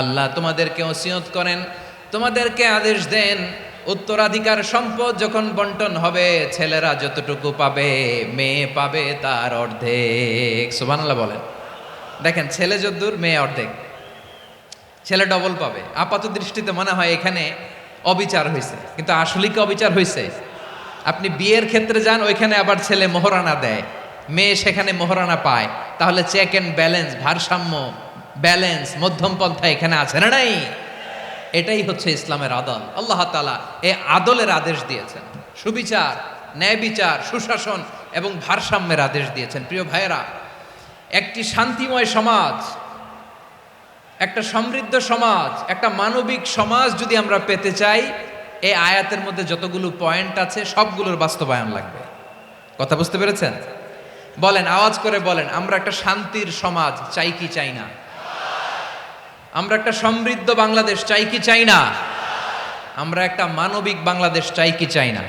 আল্লাহ তোমাদেরকে ওসিয়ত করেন, তোমাদেরকে আদেশ দেন, উত্তরাধিকার সম্পদ যখন বন্টন হবে, ছেলেরা যতটুকু পাবে, মেয়ে পাবে তার অর্ধেক। সুবহানাল্লাহ বলেন। দেখেন, ছেলে যদ্দূর, মেয়ে অর্ধেক। ছেলে ডবল পাবে। আপাত দৃষ্টিতে মনে হয় এখানে অবিচার হয়েছে কিন্তু আসলে কি অবিচার হয়েছে আপনি বিয়ের ক্ষেত্রে যান, ওইখানে আবার ছেলে মোহরানা দেয়। মেয়ে সেখানে মোহরানা পায়। তাহলে চেক অ্যান্ড ব্যালেন্স ভারসাম্য। ব্যালেন্স মধ্যম পন্থা এখানে আছে না নাই? এটাই হচ্ছে ইসলামের আদল। আল্লাহ তালা এ আদলের আদেশ দিয়েছেন। সুবিচার, ন্যায় বিচার, সুশাসন এবং ভারসাম্যের আদেশ দিয়েছেন। প্রিয় ভাইয়েরা, একটি শান্তিময় সমাজ, একটা সমৃদ্ধ সমাজ, একটা মানবিক সমাজ যদি আমরা পেতে চাই এই আয়াতের মধ্যে যতগুলো পয়েন্ট আছে, সবগুলোর বাস্তবায়ন লাগবে। কথা বুঝতে পেরেছেন? বলেন, আওয়াজ করে বলেন, আমরা একটা শান্তির সমাজ চাই কি চাই না? আমরা একটা সমৃদ্ধ বাংলাদেশ চাই কি চাই না? আমরা একটা মানবিক বাংলাদেশ চাই কি চাই না?